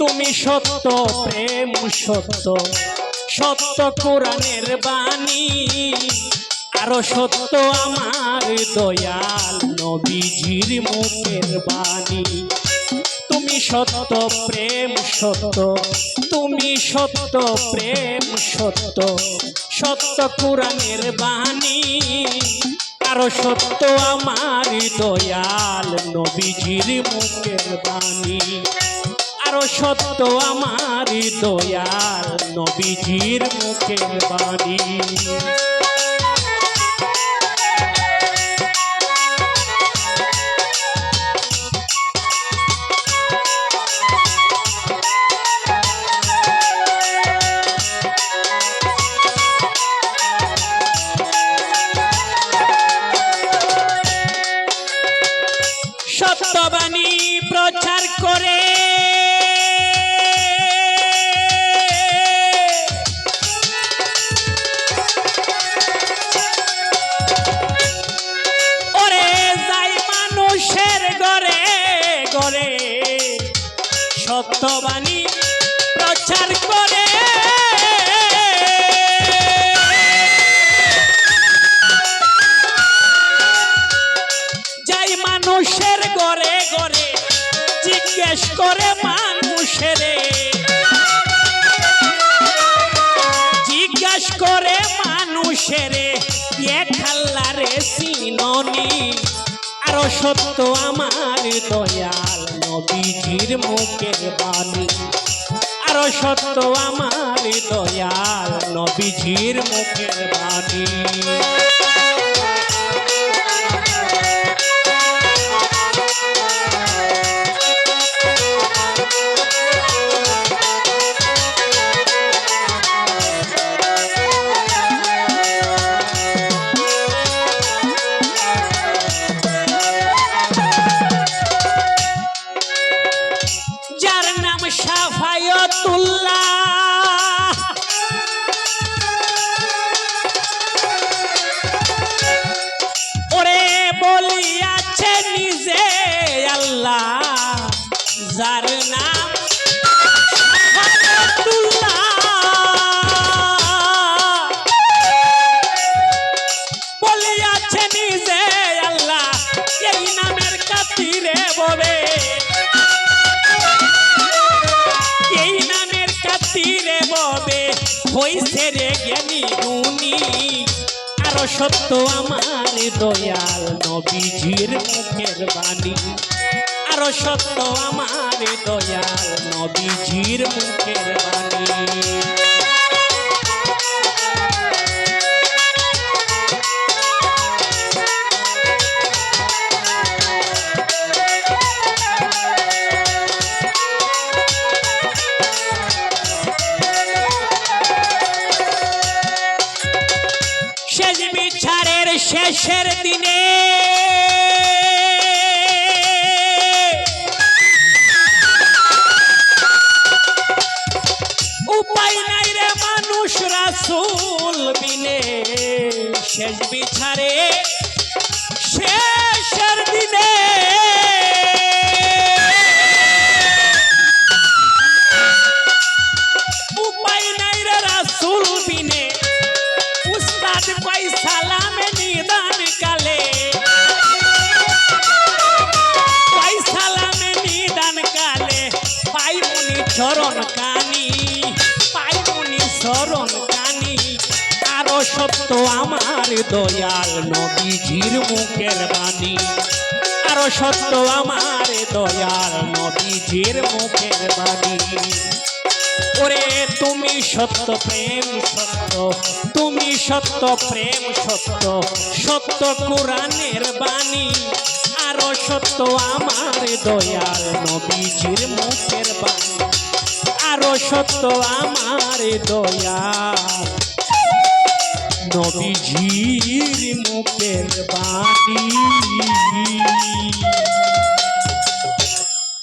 তুমি সত্য, প্রেম সত্য সত্য কোরআনের বাণী। আরও সত্য আমার দয়াল নবীজির মুখের বাণী। তুমি সত্য, প্রেম সত্য, তুমি সত্য, প্রেম সত্য সত্য কোরআনের বাণী। আরও সত্য আমার দয়াল নবীজির মুখের বাণী। সত্য আমার দয়ার নবীজির মুখের বাণী। সত্যবাণী প্রচার করে। যাই মানুষের ঘরে ঘরে জিজ্ঞেস করে মানুষের। জিজ্ঞেস করে মানুষের খাল্লারে সিননি। আরও সত্য আমার দয়াল। নবীজির মুখের বাণী। আরও সত্য আমার দয়াল নবীজির মুখের বাণী। ববে এই নামের কাতিরে ববে হইছে রে জ্ঞানী গুণী। আরও সত্য আমার দয়াল নবীজির মুখের বাণী। আরও সত্য আমার দয়াল নবীজির মুখের বাণী। দিনে। উপায় নাই রে মানুষ রাসুল বিনে। শেষ বিচারে শেষের দিনে চরণ কানি পাই মুনি চরণ কানি। আরও সত্য আমার দয়াল নবীজির মুখের বাণী। আরও সত্য আমার দয়াল নবীজির মুখের বাণী। ওরে তুমি সত্য, প্রেম সত্য, তুমি সত্য, প্রেম সত্য সত্য কোরআনের বাণী। আরও সত্য আমার দয়াল নবীজির মুখের বাণী। আরও সত্য আমার দয়া। নবীজির মুখের বাণী।